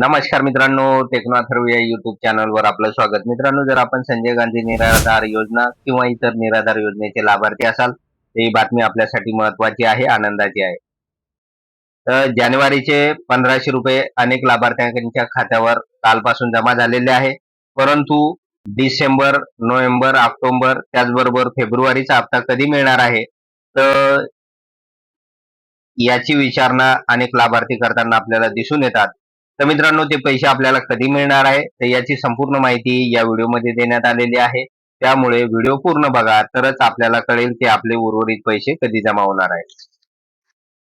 नमस्कार मित्रांनो टेक्नॉथर्व या युट्यूब चॅनलवर आपलं स्वागत. मित्रांनो जर आपण संजय गांधी निराधार योजना किंवा इतर निराधार योजनेचे लाभार्थी असाल तर ही बातमी आपल्यासाठी महत्वाची आहे आनंदाची आहे. तर जानेवारीचे पंधराशे रुपये अनेक लाभार्थ्यांच्या खात्यावर कालपासून जमा झालेले आहे. परंतु डिसेंबर नोव्हेंबर ऑक्टोबर त्याचबरोबर फेब्रुवारीचा हप्ता कधी मिळणार आहे? तर याची विचारणा अनेक लाभार्थी करताना आपल्याला दिसून येतात. तर मित्रांनो ते पैसे आपल्याला कधी मिळणार आहे तर याची संपूर्ण माहिती या व्हिडिओमध्ये देण्यात आलेली आहे. त्यामुळे व्हिडिओ पूर्ण बघा तरच आपल्याला कळेल की आपले उर्वरित पैसे कधी जमा होणार आहेत.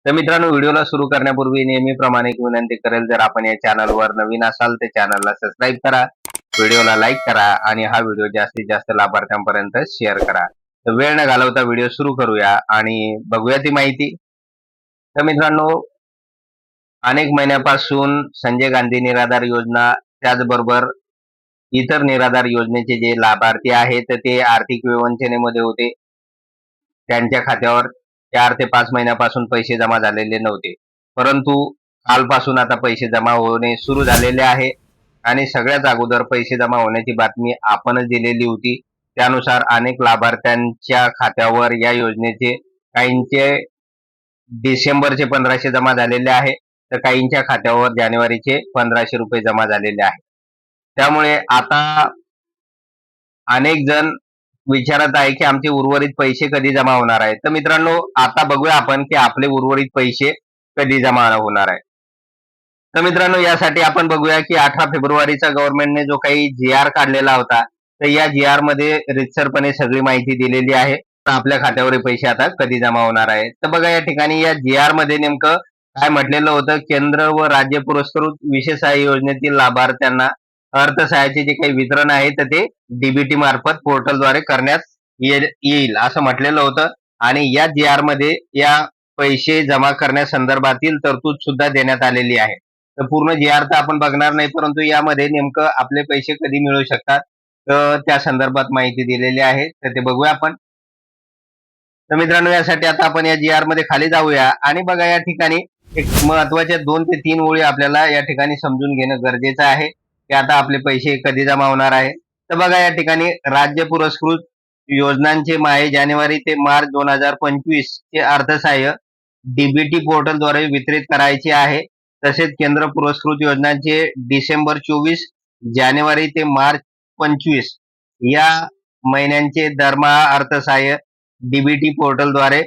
तर मित्रांनो व्हिडिओला सुरू करण्यापूर्वी नेहमीप्रमाणे एक विनंती करेल जर आपण या चॅनलवर नवीन असाल तर चॅनलला सबस्क्राईब करा व्हिडिओला लाईक करा आणि हा व्हिडिओ जास्तीत जास्त लाभार्थ्यांपर्यंत शेअर करा. तर वेळ न घालवता व्हिडिओ सुरू करूया आणि बघूया ती माहिती. तर मित्रांनो अनेक महिन्यापासून संजय गांधी निराधार योजना त्याचबरोबर इतर निराधार योजनेचे जे लाभार्थी आहेत ते आर्थिक विवंचनेमध्ये होते. त्यांच्या खात्यावर चार ते पाच महिन्यापासून पैसे जमा झालेले नव्हते. परंतु कालपासून आता पैसे जमा होणे सुरू झालेले आहे आणि सगळ्यात अगोदर पैसे जमा होण्याची बातमी आपणच दिलेली होती. त्यानुसार अनेक लाभार्थ्यांच्या खात्यावर या योजनेचे काहींचे डिसेंबरचे पंधराशे जमा झालेले आहे. तर काहींच्या खात्यावर जानेवारीचे पंधराशे रुपये जमा झालेले आहे त्यामुळे आता अनेक जण विचारत आहे की आमचे उर्वरित पैसे कधी जमा होणार आहे तर मित्रांनो आता बघूया आपण की आपले उर्वरित पैसे कधी जमा होणार आहे तर मित्रांनो यासाठी आपण बघूया की अठरा फेब्रुवारीचा गव्हर्नमेंटने जो काही जी आर काढलेला होता तर या जी आरमध्ये रितसरपणे सगळी माहिती दिलेली आहे. तर आपल्या खात्यावर पैसे आता कधी जमा होणार आहे तर बघा या ठिकाणी या जी आरमध्ये नेमकं काय म्हटलेलं होतं? केंद्र व राज्य पुरस्कृत विशेष सहाय्य योजनेतील लाभार्थ्यांना अर्थसहाय्याचे जे काही वितरण आहे तर ते डीबीटी मार्फत पोर्टलद्वारे करण्यात येईल असं म्हटलेलं होतं. आणि या जी आरमध्ये या पैसे जमा करण्यासंदर्भातील तरतूद सुद्धा देण्यात आलेली आहे. तर पूर्ण जी आर तर आपण बघणार नाही परंतु यामध्ये नेमकं आपले पैसे कधी मिळू शकतात तर त्या संदर्भात माहिती दिलेली आहे. तर ते बघूया आपण. तर मित्रांनो यासाठी आता आपण या जी आरमध्ये खाली जाऊया. आणि बघा या ठिकाणी एक महत्त्वाच्या दोन ते तीन ओळी आपल्याला या ठिकाणी समजून घेणं गरजेचं आहे. की आता आपले पैसे कधी जमा होणार आहे? तर बघा या ठिकाणी राज्य पुरस्कृत योजनांचे माहे जानेवारी ते मार्च दोन हजार पंचवीस चे अर्थसहाय्य डीबीटी पोर्टलद्वारे वितरित करायचे आहे. तसेच केंद्र पुरस्कृत योजनांचे डिसेंबर चोवीस जानेवारी ते मार्च पंचवीस या महिन्यांचे दरमहा अर्थसहाय्य डीबीटी पोर्टलद्वारे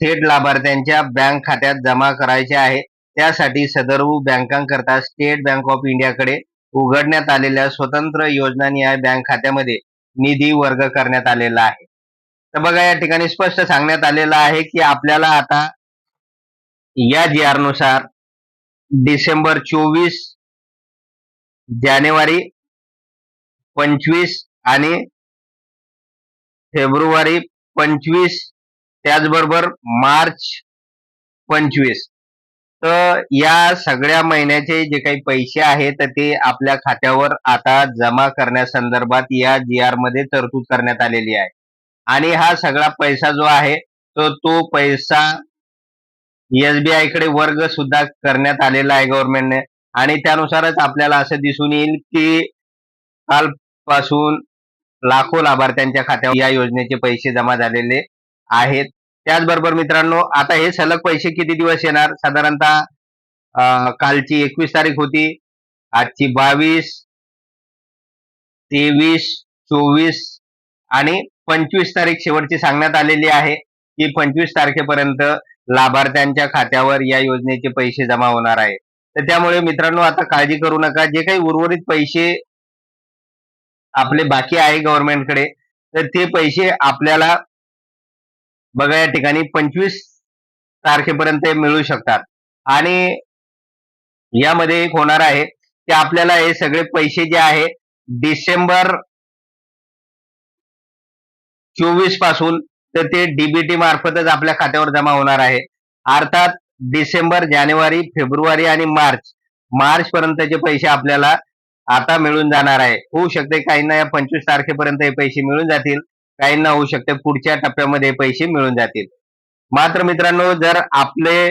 थेट लाभार्थ्यांच्या बँक खात्यात जमा करायचे आहे. त्यासाठी सदर्व बँकांकरता स्टेट बँक ऑफ इंडियाकडे उघडण्यात आलेल्या स्वतंत्र योजनानिहाय बँक खात्यामध्ये निधी वर्ग करण्यात आलेला आहे. तर बघा या ठिकाणी स्पष्ट सांगण्यात आलेलं आहे की आपल्याला आता या जी आरनुसार डिसेंबर चोवीस जानेवारी पंचवीस आणि फेब्रुवारी पंचवीस त्याचबरोबर मार्च पंचवीस. तर या सगळ्या महिन्याचे जे काही पैसे आहेत तर ते आपल्या खात्यावर आता जमा करण्यासंदर्भात या जी आरमध्ये तरतूद करण्यात आलेली आहे. आणि हा सगळा पैसा जो आहे तो तो पैसा एसबीआयकडे वर्ग सुद्धा करण्यात आलेला आहे गव्हर्नमेंटने आणि त्यानुसारच आपल्याला असं दिसून येईल की कालपासून लाखो लाभार्थ्यांच्या खात्यावर या योजनेचे पैसे जमा झालेले आहेत. त्याचबरोबर मित्रांनो आता हे सलग पैसे किती दिवस येणार? साधारणतः अं, कालची एकवीस तारीख होती. आजची बावीस तेवीस चोवीस आणि पंचवीस तारीख शेवटची सांगण्यात आलेली आहे की पंचवीस तारखेपर्यंत लाभार्थ्यांच्या खात्यावर या योजनेचे पैसे जमा होणार आहे. तर त्यामुळे मित्रांनो आता काळजी करू नका. जे काही उर्वरित पैसे आपले बाकी आहे गव्हर्नमेंटकडे तर ते पैसे आपल्याला बघा या ठिकाणी पंचवीस तारखेपर्यंत मिळू शकतात. आणि यामध्ये एक होणार आहे की आपल्याला हे सगळे पैसे जे आहे डिसेंबर चोवीसपासून तर ते डीबीटी मार्फतच आपल्या खात्यावर जमा होणार आहे. अर्थात डिसेंबर जानेवारी फेब्रुवारी आणि मार्च मार्च पर्यंतचे पैसे आपल्याला आता मिळून जाणार आहे. होऊ शकते काहींना या पंचवीस तारखेपर्यंत हे पैसे मिळून जातील. काहींना होऊ शकते. पुढच्या टप्प्यामध्ये पैसे मिळून जातील. मात्र मित्रांनो जर आपले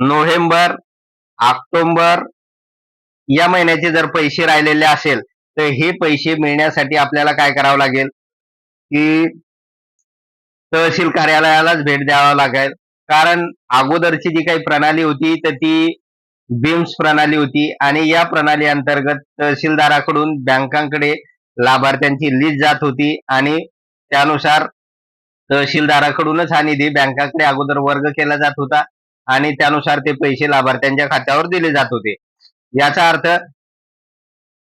नोव्हेंबर ऑक्टोबर या महिन्याचे जर पैसे राहिलेले असेल तर हे पैसे मिळण्यासाठी आपल्याला काय करावं लागेल? की तहसील कार्यालयालाच भेट द्यावा लागेल. कारण अगोदरची जी काही प्रणाली होती तर ती बीम्स प्रणाली होती. आणि या प्रणाली अंतर्गत तहसीलदाराकडून बँकांकडे लाभार्थ्यांची लिस्ट जात होती आणि त्यानुसार तहसीलदाराकडूनच हा निधी बँकाकडे अगोदर वर्ग केला जात होता आणि त्यानुसार ते पैसे लाभार्थ्यांच्या खात्यावर दिले जात होते. याचा अर्थ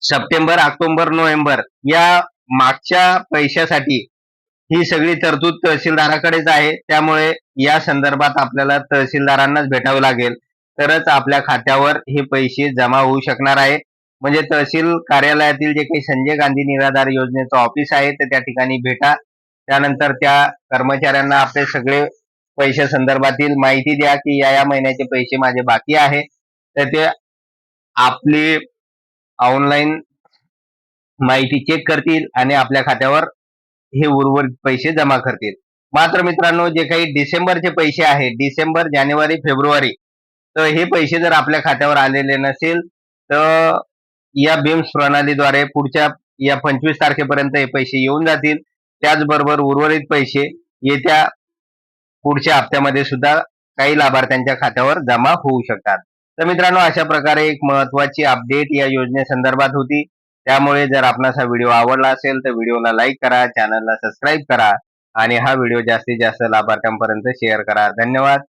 सप्टेंबर ऑक्टोबर नोव्हेंबर या मागच्या पैशासाठी ही सगळी तरतूद तहसीलदाराकडेच आहे. त्यामुळे या संदर्भात आपल्याला तहसीलदारांनाच भेटावं लागेल. तरच आपल्या खात्यावर हे पैसे जमा होऊ शकणार आहे. म्हणजे तहसील कार्यालयातील जे काही संजय गांधी निराधार योजनेचं ऑफिस आहे तर त्या ठिकाणी भेटा. त्यानंतर त्या कर्मचाऱ्यांना आपले सगळे पैशा संदर्भातील माहिती द्या की या या महिन्याचे पैसे माझे बाकी आहे. तर ते आपली ऑनलाईन माहिती चेक करतील आणि आपल्या खात्यावर हे उर्वरित पैसे जमा करतील. मात्र मित्रांनो जे काही डिसेंबरचे पैसे आहेत डिसेंबर जानेवारी फेब्रुवारी तर हे पैसे जर आपल्या खात्यावर आलेले नसेल तर या बीम्स प्रणालीद्वारे पुढच्या या पंचवीस तारखेपर्यंत हे पैसे येऊन जातील. त्याचबरोबर उर्वरित पैसे येत्या पुढच्या हप्त्यामध्ये सुद्धा काही लाभार्थ्यांच्या खात्यावर जमा होऊ शकतात. तर मित्रांनो अशा प्रकारे एक महत्वाची अपडेट या योजनेसंदर्भात होती. त्यामुळे जर आपणास हा व्हिडिओ आवडला असेल तर व्हिडिओला लाईक करा चॅनलला सबस्क्राईब करा आणि हा व्हिडिओ जास्तीत जास्त लाभार्थ्यांपर्यंत शेअर करा. धन्यवाद.